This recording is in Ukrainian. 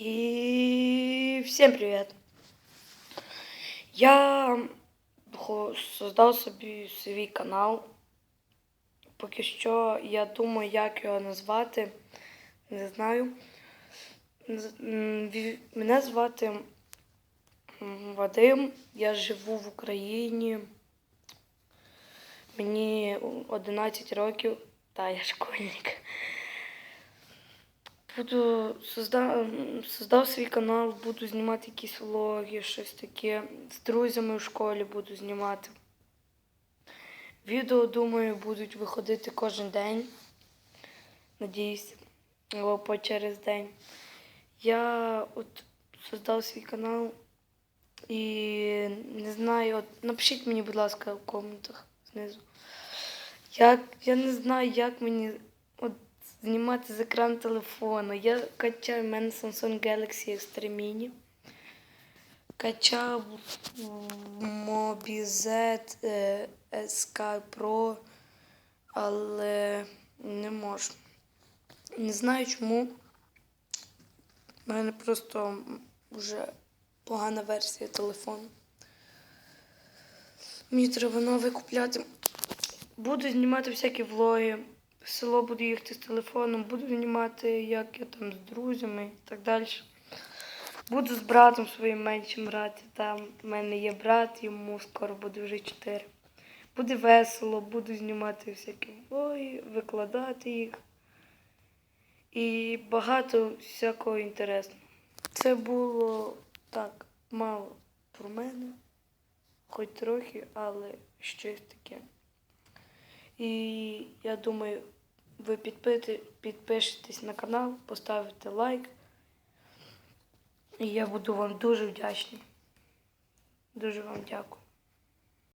И всем привет! Я создав собі свій канал. Поки що я думаю, як його назвати. Не знаю. Мене звати Вадим. Я живу в Україні. Мені 11 років, та я школьник. Буду создав, создав свій канал, буду знімати якісь влоги, щось таке. З друзями в школі буду знімати. Відео, думаю, будуть виходити кожен день. Надіюсь, або по через день. Я от создав свій канал і не знаю, от напишіть мені, будь ласка, в коментах знизу. Як, я не знаю, як мені знімати з екрану телефону. Я качаю, в мене Samsung Galaxy S3 Mini. Качав Mobi Z е, SK Pro, але не можу. Не знаю чому. У мене просто вже погана версія телефону. Мені треба новий купляти. Буду знімати всякі влоги. В село буду їхати з телефоном, буду знімати, як я там з друзями і так далі. Буду з братом своїм меншим грати. Там в мене є брат, йому скоро буде вже 4. Буде весело, буду знімати всякі влоги, викладати їх. І багато всякого інтересного. Це було так мало про мене, хоч трохи, але щось таке. І я думаю, ви підпити, підпишетесь на канал, поставите лайк. І я буду вам дуже вдячний. Дуже вам дякую.